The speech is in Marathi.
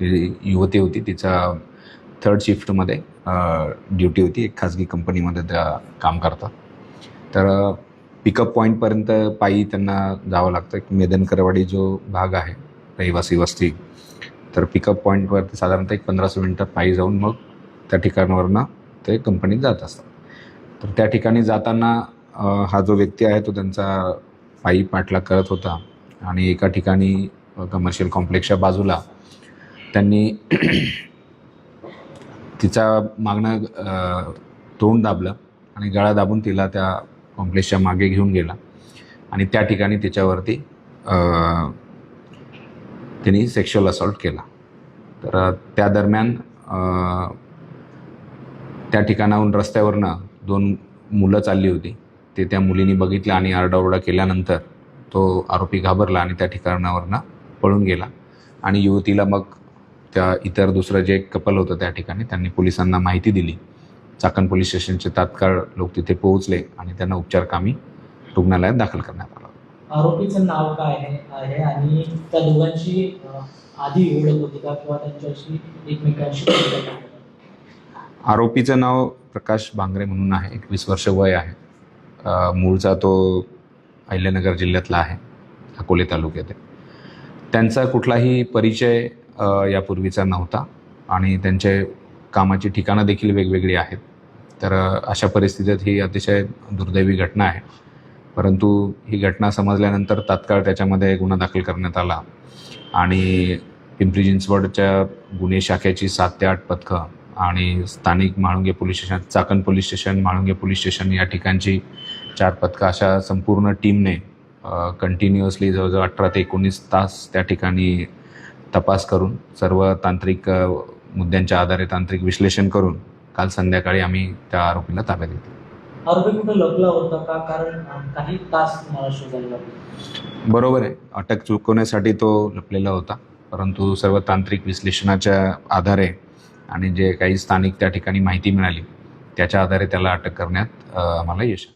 ती युवती होती तिचा थर्ड शिफ्टमध्ये ड्युटी होती. एक खाजगी कंपनीमध्ये त्या काम करतात तर पिकअप पॉईंटपर्यंत पायी त्यांना जावं लागतं. एक मेदनकरवाडी जो भाग आहे रहिवासी वस्ती तर पिकअप पॉईंटवरती साधारणतः एक पंधराशे मिनटं पायी जाऊन मग त्या ठिकाणावरनं ते कंपनीत जात असतात तर त्या ठिकाणी जाताना हा जो व्यक्ती आहे तो त्यांचा पायी पाठलाग करत होता. आणि एका ठिकाणी कमर्शियल कॉम्प्लेक्सच्या बाजूला त्यांनी तिचा मागणं तोंड दाबलं आणि गळा दाबून तिला त्या कॉम्प्लेक्सच्या मागे घेऊन गेला. आणि त्या ठिकाणी तिच्यावरती तिने सेक्शुअल असॉल्ट केला. तर त्या दरम्यान त्या ठिकाणाहून रस्त्यावरनं दोन मुलं चालली होती. ते त्या मुलीने बघितलं आणि आरडाओरडा केल्यानंतर तो आरोपी घाबरला आणि त्या ठिकाणावरनं पळून गेला. आणि युवतीला मग त्या इतर दुसरं जे कपल होतं त्या ठिकाणी त्यांनी पोलिसांना माहिती दिली. चाकण पोलीस स्टेशनचे तात्काळ लोक तिथे पोहोचले आणि त्यांना उपचारकामी रुग्णालयात दाखल करण्यात आलं. आरोपीचं नाव काय आहे? आणि त्या दोघांची आधी ओळख होती का किंवा त्यांच्याशी एकमेकांशी? आरोपीचं नाव प्रकाश बांगरे म्हणून आहे एकवीस वर्ष वय आहे. मूळचा तो अहिल्यानगर जिल्ह्यातला आहे अकोले तालुक्यात त्यांचा कुठलाही परिचय यापूर्वीचा नव्हता. आणि त्यांचे कामाची ठिकाणं देखील वेगवेगळी आहेत. तर अशा परिस्थितीत ही अतिशय दुर्दैवी घटना आहे. परंतु ही घटना समजल्यानंतर तात्काळ त्याच्यामध्ये गुन्हा दाखल करण्यात आला. आणि पिंपरी चिंचवडच्या गुन्हे शाखेची सात ते आठ पथकं आणि स्थानिक Mhalunge police station Chakan police station Mhalunge police station या ठिकाणची चार पथकं अशा संपूर्ण टीमने कंटिन्युअसली जवळजवळ अठरा ते एकोणीस तास त्या ठिकाणी तपास करून सर्व तांत्रिक मुद्द्यांच्या आधारे तांत्रिक विश्लेषण करून काल संध्याकाळी आम्ही त्या आरोपीला ताब्यात घेतलं. आरोपी कुठे लपला होता का? कारण अ, काही तास मला शोधायला लागले. बरोबर आहे. अटक चुकवण्यासाठी तो लपलेला होता. परंतु सर्व तांत्रिक विश्लेषणाच्या आधारे आणि जे काही स्थानिक त्या ठिकाणी माहिती मिळाली त्याच्या आधारे त्याला अटक करण्यात आम्हाला यश.